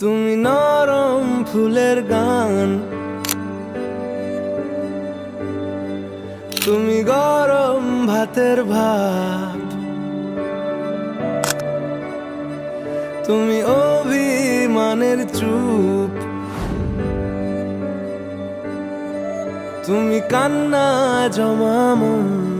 তুমি নরম ফুলের গান। তুমি গরম ভাতের ভাত। তুমি অভিমানের চুপ। তুমি কান্না জমামন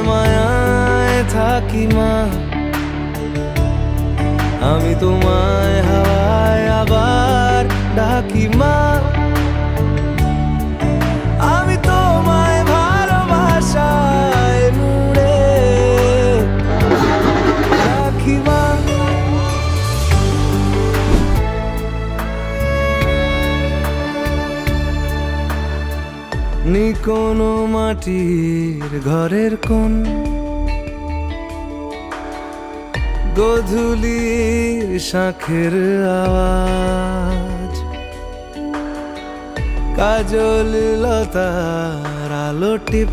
থাকি মা। আমি তোমায় হাওয়ায় আবার ডাকি মা। আমি তোমায় ভালোবাসায় মুড়ে রাখি মা। নি কোনো মাটির ঘরের কোন গধুলির শাখের আওয়াজ। কাজল লতার আলো টিপ।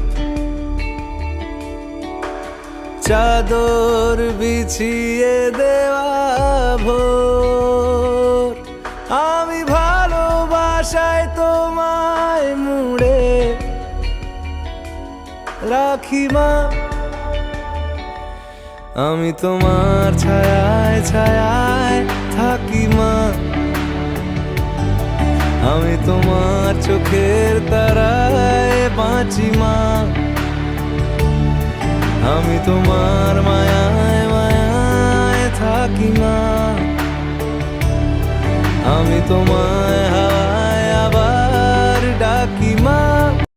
চাদর বিছিয়ে দেওয়া ভোর। আমি ভালোবাসায় তোমায় মুড়ে। রাখি মা আমি তোমার ছায়ায় ছায়ায় থাকি, মা। আমি তোমার চোখের তারায় বাঁচি, মা। আমি তোমার মায়ায় মায়ায় থাকি, মা। আমি তোমায়